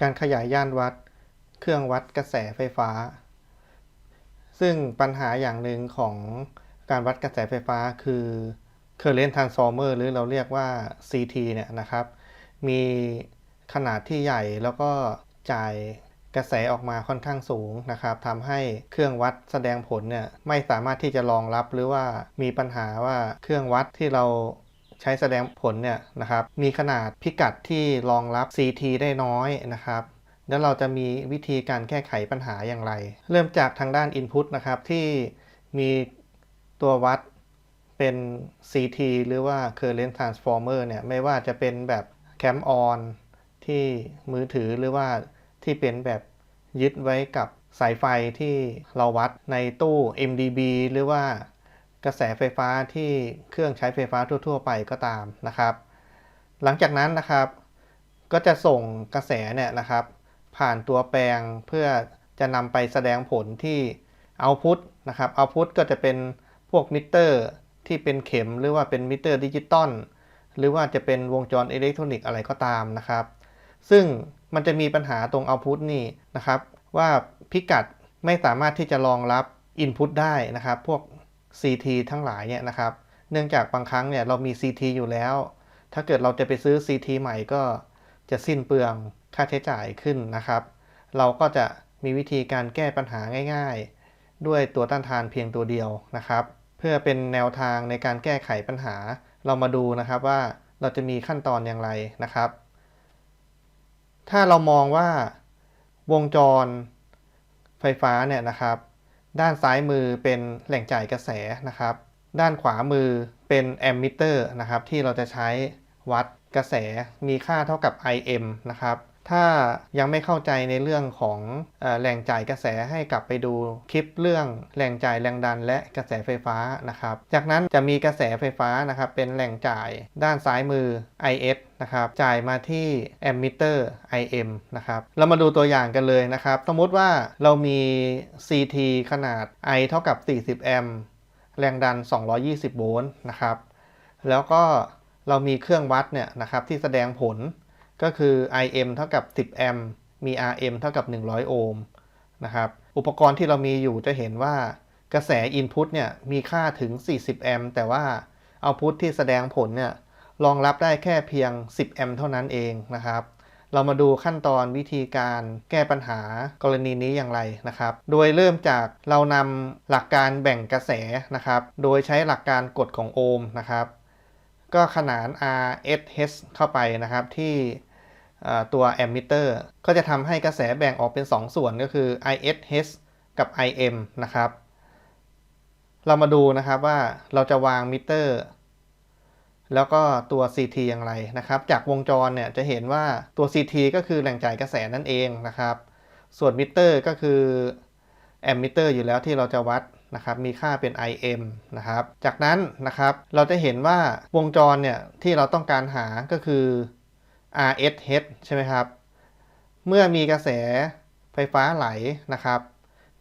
การขยายย่านวัด เครื่องวัดกระแสไฟฟ้า ซึ่งปัญหาอย่างหนึ่งของการวัดกระแสไฟฟ้าคือ current transformer หรือเราเรียกว่า CT เนี่ยนะครับ มีขนาดที่ใหญ่แล้วก็จ่ายกระแสออกมาค่อนข้างสูงนะครับทำให้เครื่องวัดแสดงผลเนี่ยไม่สามารถที่จะรองรับหรือว่ามีปัญหาว่าเครื่องวัดที่เรา ใช้แสดงผลเนี่ยนะครับ มีขนาดพิกัดที่รองรับ CT ได้น้อยนะครับ แล้วเราจะมีวิธีการแก้ไขปัญหาอย่างไร เริ่มจากทางด้าน Input นะครับที่มีตัววัดเป็น CT หรือว่า Current Transformer เนี่ยไม่ว่าจะเป็นแบบ Cam on ที่มือถือหรือว่าที่เป็นแบบยึดไว้กับสายไฟที่เราวัดในตู้ MDB หรือว่า กระแสไฟฟ้าที่เครื่องใช้ไฟฟ้าทั่ว ๆ ไปก็ตามนะครับ หลังจากนั้นนะครับก็จะส่งกระแสเนี่ยนะครับ ผ่านตัวแปลงเพื่อจะนำไปแสดงผลที่ Output นะครับ Output ก็จะเป็นพวกมิเตอร์ที่เป็นเข็มหรือว่าเป็นมิเตอร์ดิจิตอลหรือว่าจะเป็นวงจรอิเล็กทรอนิกส์อะไรก็ตามนะครับ ซึ่งมันจะมีปัญหาตรง Output นี่นะครับ ว่าพิกัดไม่สามารถที่จะรองรับ Input ได้นะครับ พวก CT ทั้งหลายเนี่ยนะครับ เนื่องจากบางครั้งเนี่ยเรามี CT อยู่แล้ว ถ้าเกิดเราจะไปซื้อ CT ใหม่ก็จะสิ้นเปลืองค่าใช้จ่ายขึ้นนะครับ เราก็จะมีวิธีการแก้ปัญหาง่าย ๆ ด้วยตัวต้านทานเพียงตัวเดียวนะครับ เพื่อเป็นแนวทางในการแก้ไขปัญหา เรามาดูนะครับว่าเราจะมีขั้นตอนอย่างไรนะครับ ถ้าเรามองว่าวงจรไฟฟ้าเนี่ยนะครับ ด้านซ้ายมือเป็นแหล่งจ่ายกระแสนะครับ ด้านขวามือเป็นแอมมิเตอร์นะครับที่เราจะใช้วัดกระแสมีค่าเท่ากับ IM นะครับ ถ้ายังไม่เข้าใจในเรื่องของอแหล่งจ่ายกระแสให้กลับไปดูคลิปเรื่องแหล่งจ่ายแรงดันและกระแสไฟฟ้านะครับ จากนั้นจะมีกระแสไฟฟ้านะครับเป็นแหล่งจ่ายด้านซ้ายมือ IS นะครับจ่ายมาที่แอมมิเตอร์ IM นะครับเรามาดูตัวอย่างกันเลยนะครับสมมติว่าเรามี CT ขนาด I เท่ากับ 40 แอมป์แรงดัน 220 โวลต์นะครับแล้วก็เรามีเครื่องวัดเนี่ยนะครับที่แสดงผล ก็คือ IM เท่ากับ 10 แอมป์มี RM เท่ากับ 100 โอห์มนะครับอุปกรณ์ที่เรามีอยู่จะเห็นว่ากระแส Input เนี่ยมีค่าถึง 40 แอมป์แต่ว่า Output ที่แสดงผลเนี่ยรองรับได้แค่เพียง 10 แอมป์เท่านั้นเองนะครับ เรามาดูขั้นตอนวิธีการแก้ปัญหากรณีนี้อย่างไรนะครับ โดยเริ่มจากเรานำหลักการแบ่งกระแสนะครับ โดยใช้หลักการกฎของโอห์มนะครับ ก็ขนาน RSH เข้าไปนะครับที่ตัวแอมมิเตอร์ก็จะทำให้กระแสแบ่งออกเป็น 2 ส่วนก็คือ ISH กับ IM นะครับ เรามาดูนะครับว่าเราจะวางมิเตอร์ แล้วก็ตัว CT อย่างไรนะครับ จากวงจรเนี่ยจะเห็นว่าตัว CT ก็คือแหล่งจ่ายกระแสนั่นเองนะครับ ส่วนมิเตอร์ก็คือแอมมิเตอร์อยู่แล้วที่เราจะวัด นะครับมีค่าเป็น IM นะครับจากนั้นนะครับเราจะเห็นว่าวงจรเนี่ยที่เราต้องการหาก็คือ RSH ใช่ไหมครับ เมื่อมีกระแสไฟฟ้าไหลนะครับ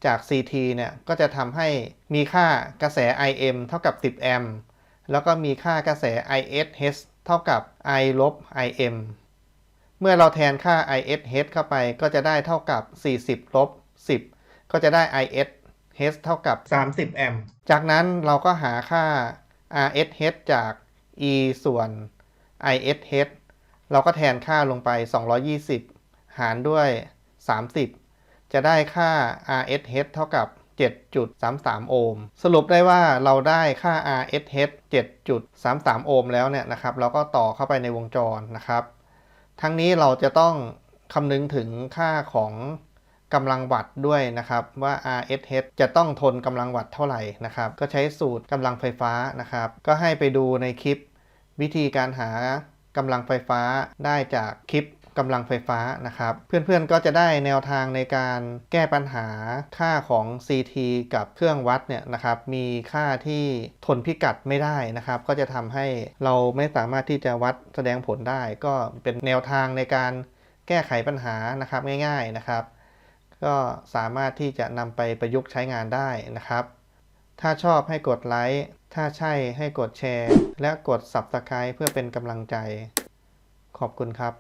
จาก CT เนี่ยก็จะทำให้มีค่ากระแส IM เท่ากับ 10 แอมป์แล้วก็มีค่ากระแส ISH เท่ากับ I ลบ IM เมื่อเราแทนค่า ISH เข้าไปก็จะได้เท่ากับ 40 ลบ 10 ก็จะได้ Is ISH เท่ากับ 30 แอมป์ จากนั้นเราก็หาค่า RSH จาก E ส่วน ISH เราก็แทนค่าลงไป 220 หารด้วย 30 จะได้ค่า RSH เท่ากับ 7.33 โอห์ม สรุปได้ว่าเราได้ค่า RSH 7.33 โอห์มแล้วเนี่ยนะครับ เราก็ต่อเข้าไปในวงจรนะครับ ทั้งนี้เราจะต้องคำนึงถึงค่าของ กำลังวัตต์ด้วยนะครับว่า RSH จะต้องทนกำลังวัตต์เท่าไหร่นะครับ ก็ใช้สูตรกำลังไฟฟ้านะครับ ก็ให้ไปดูในคลิป วิธีการหากำลังไฟฟ้าได้จากคลิปกำลังไฟฟ้านะครับ เพื่อนๆก็จะได้แนวทางในการแก้ปัญหาค่าของ CT กับเครื่องวัดเนี่ยนะครับ มีค่าที่ทนพิกัดไม่ได้นะครับ ก็จะทำให้เราไม่สามารถที่จะวัดแสดงผลได้ ก็เป็นแนวทางในการแก้ไขปัญหานะครับง่าย ๆนะครับ ก็สามารถที่จะนำไปประยุกต์ใช้งานได้นะครับ ถ้าชอบให้กดไลค์ ถ้าใช่ให้กดแชร์ และกด Subscribe เพื่อเป็นกำลังใจ ขอบคุณครับ